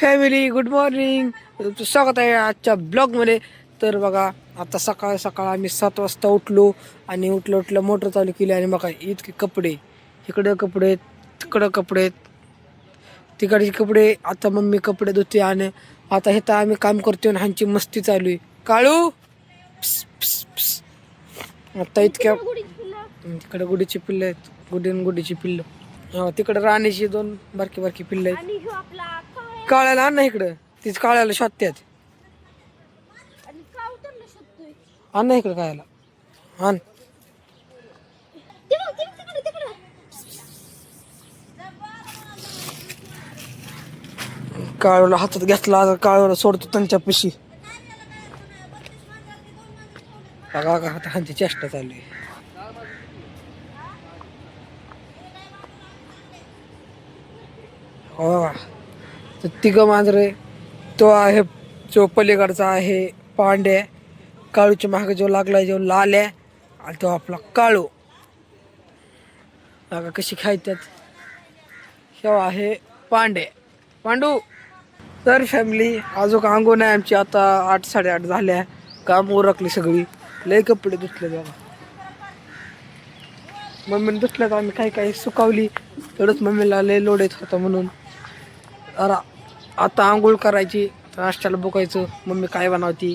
Family good morning तुमचं स्वागत आहे आजच्या ब्लॉगमध्ये तर बघा आता सकाळ सकाळ आम्ही सात वाजता उठलो आणि उठलं उठलं मोटर चालू केली आणि बघा इतके कपडे. इकडं कपडे आहेत, तिकडं कपडे आहेत. तिकडचे कपडे आता मम्मी कपडे धुते आणि आता हे तर आम्ही काम करतो आणि ह्यांची मस्ती चालू आहे. काळू. आता इतक्या तिकडे गुडीची पिल्लं आहेत. गुडी गुडीची पिल्लं. हा, तिकडे राणीची दोन बारकी बारकी पिल्लं आहेत. काळ्याला आण ना इकडं. तीच काळ्याला शोधत्यात आणि ना इकडं काळ्याला. आण. काळूला हातात घेतला काळूला सोडतो त्यांच्या पिशी बघा आता ह्यांची चेष्टा चालू आहे. हो तर तिघं मांजरे तो आहे जो पलीकडचा आहे पांड्या काळूच्या मागे जो लागला जो लाल आहे. आणि तो आपला काळू. बघा कशी खायच्यात. हे आहे पांडे. पांडू. तर फॅमिली अजून अंगून आहे आमची. आता आठ साडेआठ झाल्या काम उरकली सगळी. लय कपडे धुतले बाबा मम्मीने धुतलं तर आम्ही काही काही सुकावली. तेवढंच मम्मीला लय लोड येत होता म्हणून. अरा आता आंघोळ करायची नाश्त्याला बोकायचं मम्मी काय बनवती.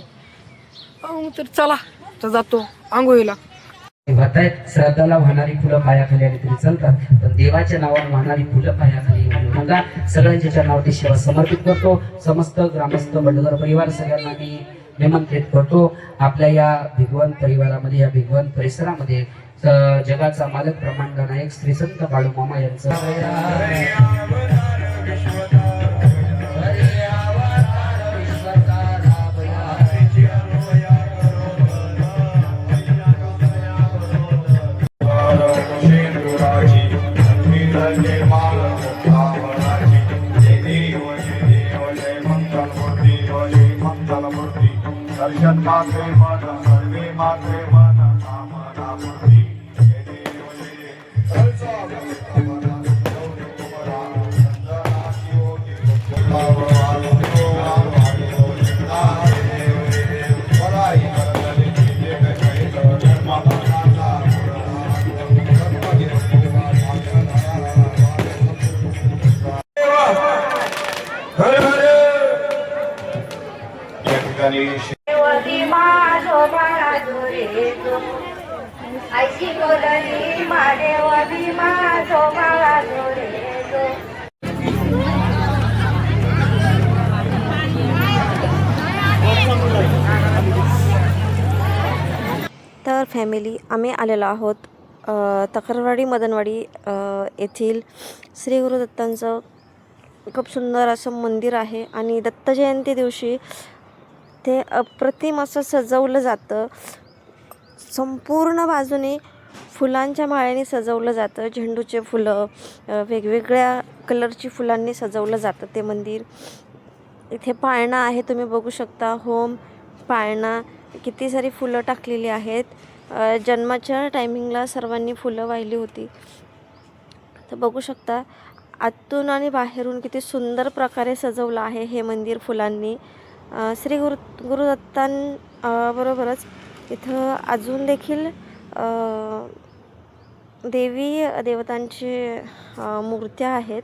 अहो, तर चला तर जातो आंघोळीला. म्हणतायत श्रद्धाला वाहणारी फुलं पायाखाली आणि तरी चालतात पण देवाच्या नावावर वाहणारी फुलं पायाखाली म्हणून सगळ्यांच्या चरणावरती सेवा समर्पित करतो. समस्त ग्रामस्थ बंडगर परिवार सगळ्यांना मी निमंत्रित करतो. आपल्या या भिगवन परिवारामध्ये या भिगवण परिसरामध्ये जगाचा मालक ब्रह्मांड नायक श्रीसंत बाळूमामा यांचं. दर्शन मात्रे मन सर्वे मात्रे मन देवदी माझो बाळा रे तो. आईची बोलली देवदी माझो बाळा रे तो. तर फॅमिली आम्ही आलेलो आहोत तक्रवाडी मदनवाडी येथील श्री गुरुदत्तांचं. खूप सुंदर असं मंदिर आहे आणि दत्त जयंती दिवशी ते अप्रतिम असं सजवलं जातं. संपूर्ण बाजूने फुलांच्या माळ्याने सजवलं जातं. झेंडूचे फुलं वेगवेगळ्या कलरची फुलांनी सजवलं जातं ते मंदिर. इथे पाळणा आहे तुम्ही बघू शकता. होम पाळणा किती सारी फुलं टाकलेली आहेत. जन्माच्या टायमिंगला सर्वांनी फुलं वाहिली होती. तर बघू शकता आतून आणि बाहेरून किती सुंदर प्रकारे सजवलं आहे हे मंदिर फुलांनी. श्री गुरु गुरुदत्तां बरोबरच. इथं अजून देखील देवी देवतांची मूर्त्या आहेत.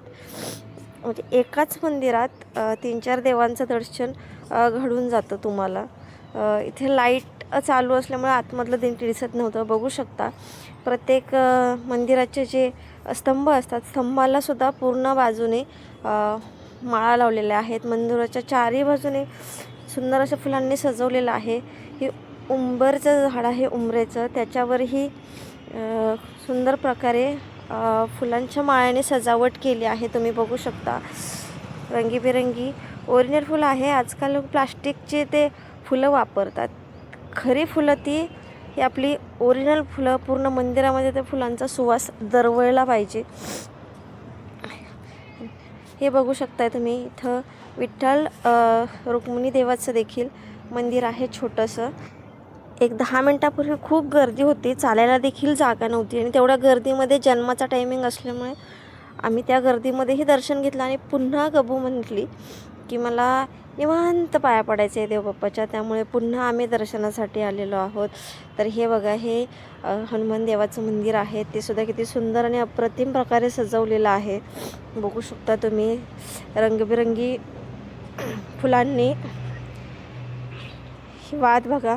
म्हणजे एकाच मंदिरात तीन चार देवांचं दर्शन घडून जातं तुम्हाला. इथे लाइट चालू असल्यामुळे आतमधलं नीट दिसत नव्हतं. बघू शकता. प्रत्येक मंदिराचे जे स्तंभ असतात स्तंभाला सुद्धा पूर्ण बाजूने माळा लावलेल्या आहेत. मंदिराच्या चारही बाजूने सुंदर अशा फुलांनी सजवलेलं आहे. हे उंबरचं झाड आहे उंबरेचं. त्याच्यावरही सुंदर प्रकारे फुलांच्या माळ्याने सजावट केली आहे. तुम्ही बघू शकता. रंगीबेरंगी ओरिजिनल फुलं आहे. आजकाल प्लास्टिकचे ते फुलं वापरतात. खरी फुलं ती ही आपली ओरिजिनल फुलं पूर्ण मंदिरामध्ये त्या फुलांचा सुवास दरवळला पाहिजे. हे बघू शकताय तुम्ही इथं विठ्ठल रुक्मिणी देवाचं देखील मंदिर आहे छोटंसं. एक दहा मिनटापूर्वी खूप गर्दी होती चालायला देखील जागा नव्हती आणि तेवढ्या गर्दीमध्ये जन्माचा टायमिंग असल्यामुळे आम्ही त्या गर्दीमध्येही दर्शन घेतलं आणि पुन्हा गबू म्हटली. की मला निवांत पाया पडायचे आहे देवबाप्पाच्या. त्यामुळे पुन्हा आम्ही दर्शनासाठी आलेलो आहोत. तर हे बघा हे हनुमान देवाचं मंदिर आहे. ते सुद्धा किती सुंदर आणि अप्रतिम प्रकारे सजवलेलं आहे. बघू शकता तुम्ही रंगबिरंगी फुलांनी ही वाद बघा.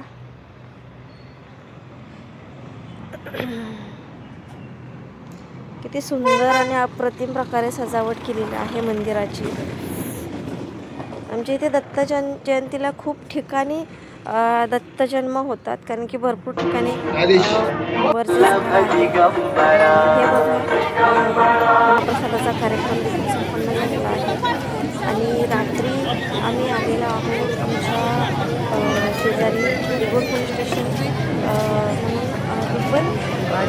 किती सुंदर आणि अप्रतिम प्रकारे सजावट केलेली आहे मंदिराची. आमच्या इथे दत्त जन जयंतीला खूप ठिकाणी अ, दत्त जन्म होतात. कारण की भरपूर ठिकाणी प्रसादाचा कार्यक्रम देखील संपन्न झालेला आहे. आणि रात्री आम्ही आलेलो आहोत आमच्या शेजारी निगोड पोलीस स्टेशन म्हणून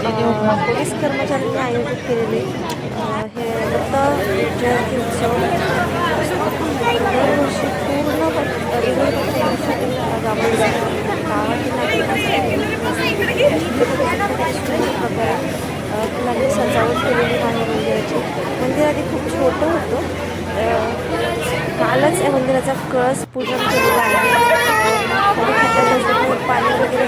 अ, पोलीस कर्मचाऱ्यांनी आयोजित केलेले हे दत्त जयंती उत्सव दरवर्षी पूर्ण गावातील फुलांनी सजावट केलेली आहे मंदिराची. मंदिर आधी खूप छोटं होतं. कालच या मंदिराचा कळस पूजन केलेला आहे. पाणी वगैरे